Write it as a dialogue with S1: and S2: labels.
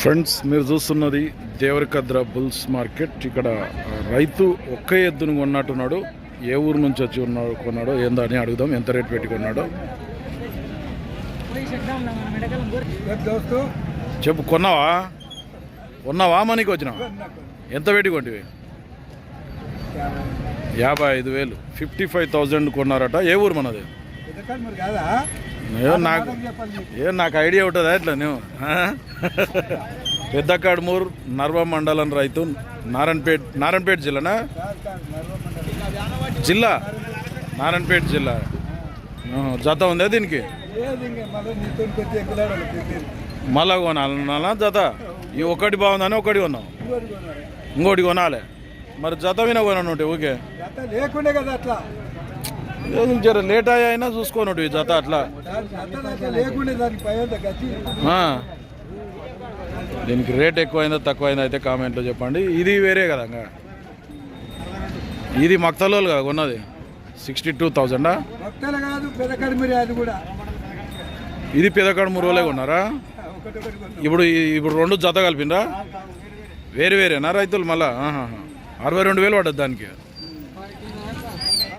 S1: Friends మీరు చూస్తున్నది Devarakadra bulls market. ఇక్కడ రైతు ఒక్క ఎద్దును కొన్నట్టున్నాడు. ఏ ఊరు నుంచి వచ్చి ఉన్నాడు కొన్నాడో ఏందో అని అడుగుదాం. ఎంత రేట్ పెట్టి కొన్నాడో. చెప్పు కొన్నావా? కొన్నావా మనకి వచ్చినా ఎంత పెట్టి కొంటివి? యాభై ఐదు వేలు. ఫిఫ్టీ ఫైవ్ థౌజండ్ కొన్నారట. ఏ ఊరు మనది? నాకు ఏ నాకు ఐడియా ఉంటుందా ఎట్లా నువ్వు? ఆ? పెద్ద నర్వ మండలం రైతు నారాయణపేట్ నారాయణపేట జిల్లానా? జిల్లా? నారాయణపేట జిల్లా. జత ఉందా దీనికి?
S2: మళ్ళా
S1: కొనాలన్నా జత? ఈ ఒకటి బాగుందని ఒకటి కొన్నాం
S2: ఇంకోటి కొనాలి.
S1: మరి జత విన కొనను ఓకే
S2: లేకుండా కదా అట్లా.
S1: జర లేట్ అయినా చూసుకోనుడు ఈ జత అట్లా.
S2: దీనికి
S1: రేట్ ఎక్కువైందో తక్కువైందో అయితే కామెంట్లో చెప్పండి. ఇది వేరే కదా ఇంకా. ఇది మక్తలోలు కదా కొన్నది. సిక్స్టీ టూ థౌజండా ఇది పెదకాడు మూడు రోజులే కొన్నారా? ఇప్పుడు ఇప్పుడు రెండు జత కలిపిండ్రా? వేరు వేరేనా రైతులు మళ్ళా? అరవై రెండు వేలు పడ్డది దానికి.